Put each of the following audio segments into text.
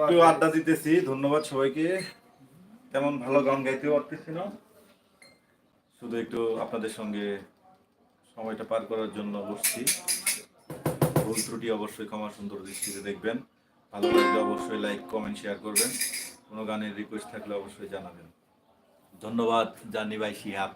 আড্ডা দিতেছি, ধন্যবাদ সবাইকে। তেমন ভালো গান গাইতে পারতেছি না। শুধু একটু আপনাদের সঙ্গে সময়টা পার করার জন্য বসছি। ভুল ত্রুটি অবশ্যই ক্ষমা সুন্দর দৃষ্টিতে দেখবেন। ভালো লাগলে অবশ্যই লাইক কমেন্ট শেয়ার করবেন। কোনো গানের রিকোয়েস্ট থাকলে অবশ্যই জানাবেন। ধন্যবাদ জানি ভাই, শিহাব।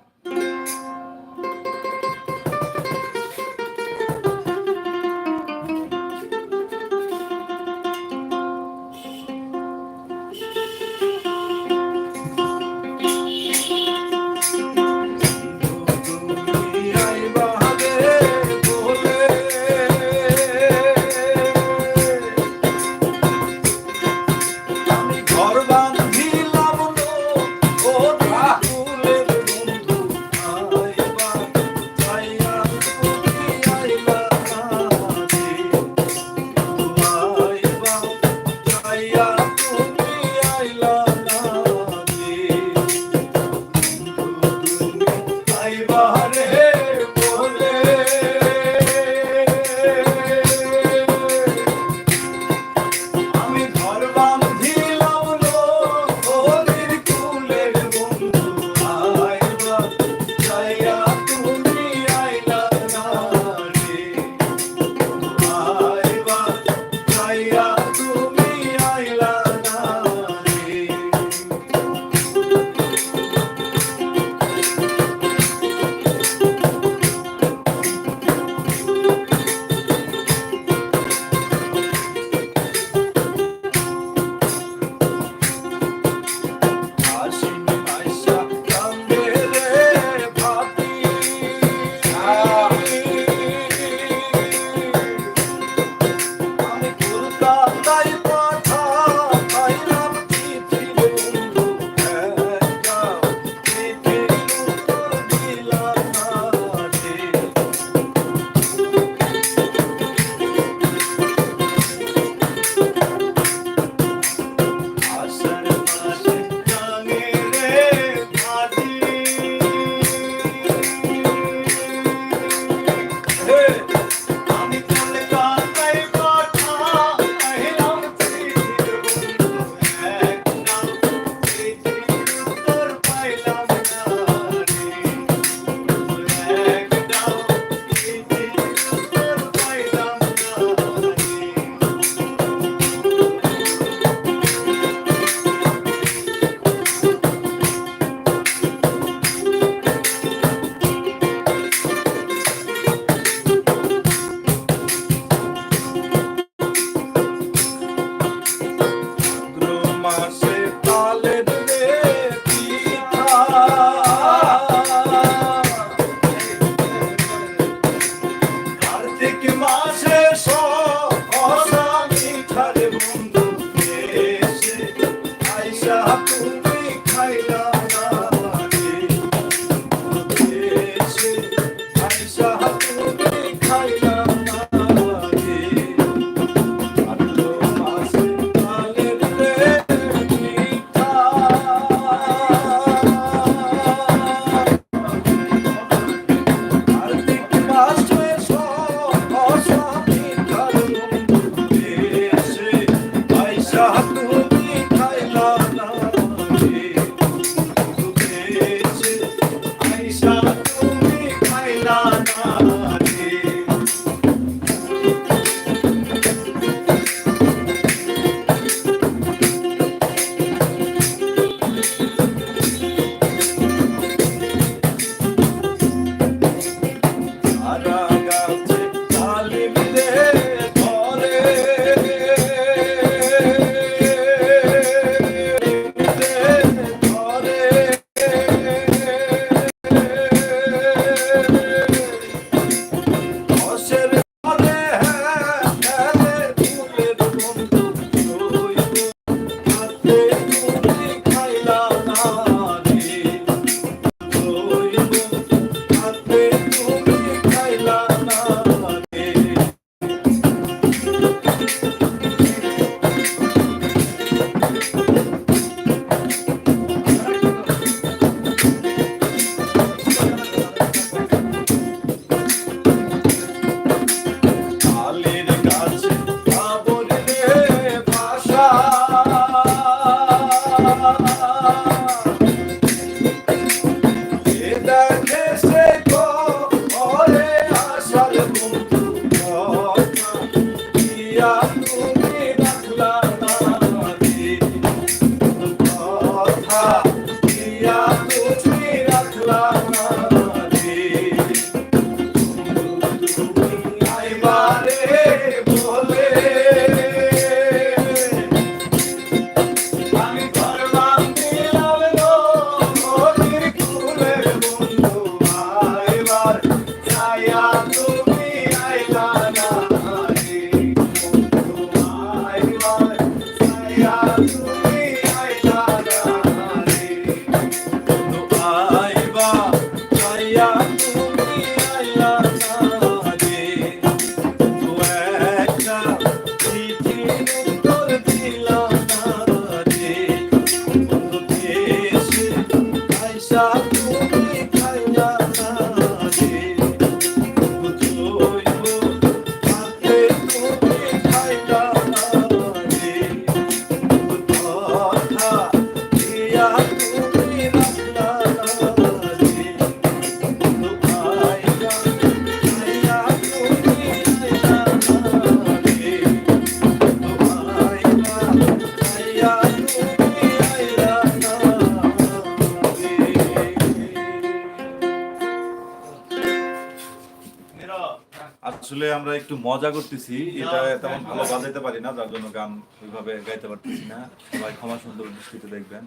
আসলে আমরা একটু মজা করতেছি। এটা তেমন ভালো বাজাইতে পারি না, যার জন্য গান ওইভাবে গাইতে পারতেছি না। সবাই ক্ষমা সুন্দর দৃষ্টিতে দেখবেন।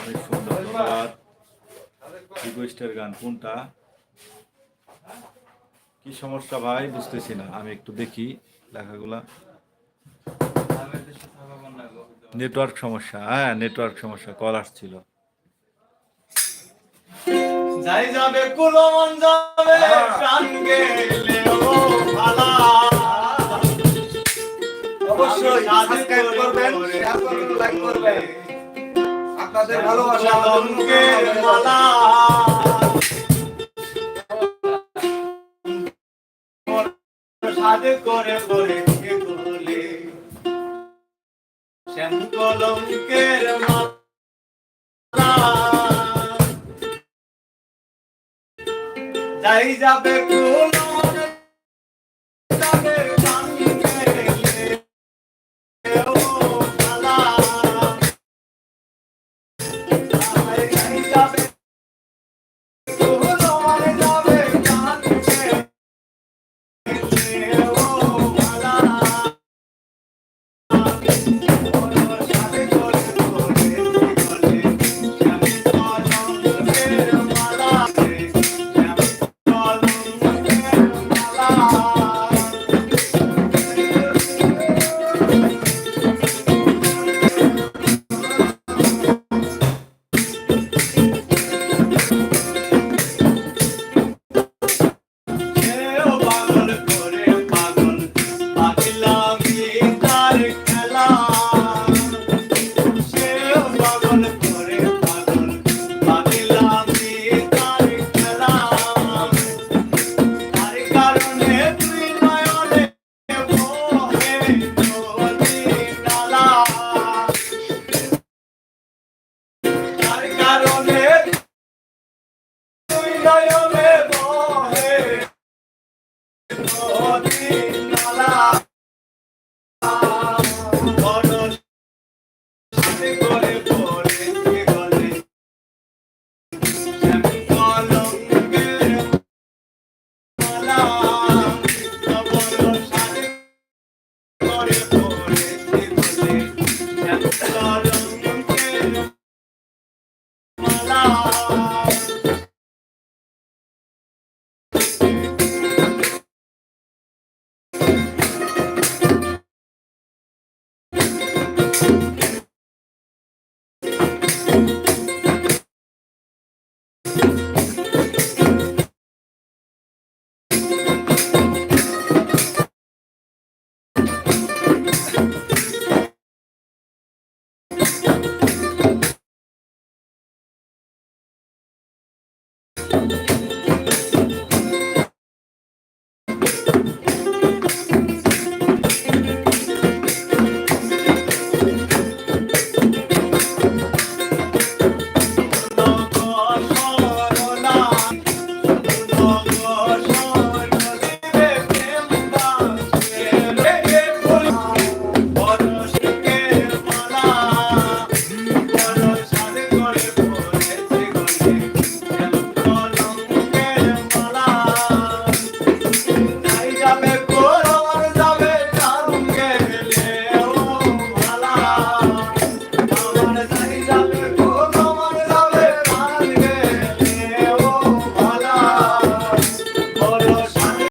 অনেক সুন্দর, ধন্যবাদ। গান কোনটা? কি সমস্যা ভাই? বুঝতেছি না, আমি একটু দেখি লেখাগুলা। নেটওয়ার্ক সমস্যা হ্যাঁ নেটওয়ার্ক সমস্যা, কল আসছিল। যাই যাবে ও ভালা অবশ্যই সাবস্ক্রাইব করবেন শেয়ার করবেন লাইক করবেন। আপনাদের ভালোবাসা আমাদের মালা। সাধে করে করে শ্যাম কলঙ্কের যাই যাবে কুলমন